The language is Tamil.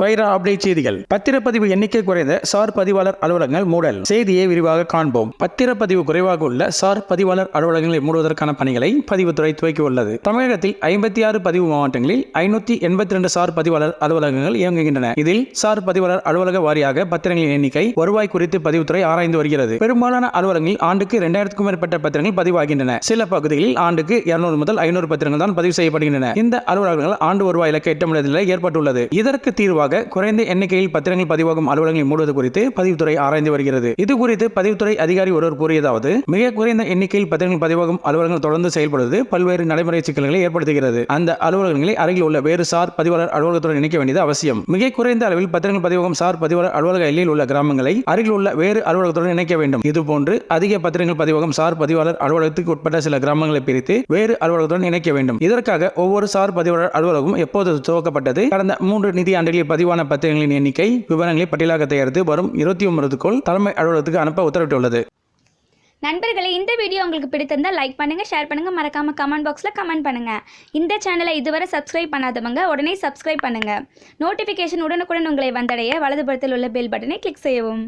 வைரா அப்டேட் செய்திகள். பத்திரப்பதிவு எண்ணிக்கை குறைந்த சார் பதிவாளர் அலுவலகங்கள் மூடல். செய்தியை விரிவாக காண்போம். பத்திரப்பதிவு குறைவாக உள்ள சார் பதிவாளர் அலுவலகங்களை மூடுவதற்கான பணிகளை பதிவுத்துறை துவக்கியுள்ளது தமிழகத்தில் ஐம்பத்தி ஆறு பதிவு மாவட்டங்களில் ஐநூத்தி எண்பத்தி ரெண்டு சார் பதிவாளர் அலுவலகங்கள் இயங்குகின்றன. இதில் சார் பதிவாளர் அலுவலக வாரியாக பத்திரங்களின் எண்ணிக்கை வருவாய் குறித்து பதிவுத்துறை ஆராய்ந்து வருகிறது. பெரும்பாலான அலுவலகங்களில் ஆண்டுக்கு இரண்டாயிரத்துக்கும் மேற்பட்ட பத்திரங்கள் பதிவாகின்றன. சில பகுதிகளில் ஆண்டுக்கு இருநூறு முதல் ஐநூறு பத்திரங்கள் தான் பதிவு செய்யப்படுகின்றன. இந்த அலுவலகங்கள் ஆண்டு வருவாய் இலக்கை எட்ட முடியாத நிலை ஏற்பட்டுள்ளது. இதற்கு தீர்வாக குறைந்த எண்ணிக்கையில் பத்திரங்கள் பதிவாகும் அலுவலகங்களை மூடுவது குறித்து பதிவுத்துறை ஆராய்ந்து வருகிறது. இது குறித்து பதிவுத்துறை அதிகாரி ஒருவர் கூறியதாவது மிக குறைந்த எண்ணிக்கையில் பத்திரங்கள் பதிவாகும் அலுவலகங்கள் தொடர்ந்து செயல்படுவது பல்வேறு நடைமுறை சிக்கல்களை ஏற்படுத்துகிறது. அந்த அலுவலகங்களை அருகில் உள்ள வேறு சார் பதிவாளர் அலுவலகத்துடன் இணைக்க வேண்டியது அவசியம். மிக குறைந்த அளவில் பத்திரங்கள் பதிவாகும் சார் பதிவாளர் அலுவலக எல்லையில் உள்ள கிராமங்களை அருகில் உள்ள வேறு அலுவலகத்துடன் இணைக்க வேண்டும். இதுபோன்று அதிக பத்திரங்கள் பதிவாகும் சார் பதிவாளர் அலுவலகத்துக்கு உட்பட்ட சில கிராமங்களை பிரித்து வேறு அலுவலகத்துடன் இணைக்க வேண்டும். இதற்காக ஒவ்வொரு சார் பதிவாளர் அலுவலகம் எப்போது துவக்கப்பட்டது? கடந்த மூன்று நிதி ஆண்டுகளில் பதிவான பத்திரங்களின் எண்ணிக்கை விவரங்களை பட்டியலாக தயாரித்து வரும் இருபத்தி ஒன்பதுக்குள் தலைமை அலுவலகத்துக்கு அனுப்ப உத்தரவிட்டுள்ளது. நண்பர்களே இந்த வீடியோ உங்களுக்கு பிடித்திருந்தால் லைக் பண்ணுங்கள் ஷேர் பண்ணுங்கள் மறக்காமல் கமெண்ட் பாக்ஸில் கமெண்ட் பண்ணுங்கள் இந்த சேனலை இதுவரை சப்ஸ்கிரைப் பண்ணாதவங்க உடனே சப்ஸ்கிரைப் பண்ணுங்கள் நோட்டிஃபிகேஷன் உடனுக்குடன் உங்களை வந்தடைய வலதுபுறத்தில் உள்ள பெல் பட்டனை கிளிக் செய்யவும்.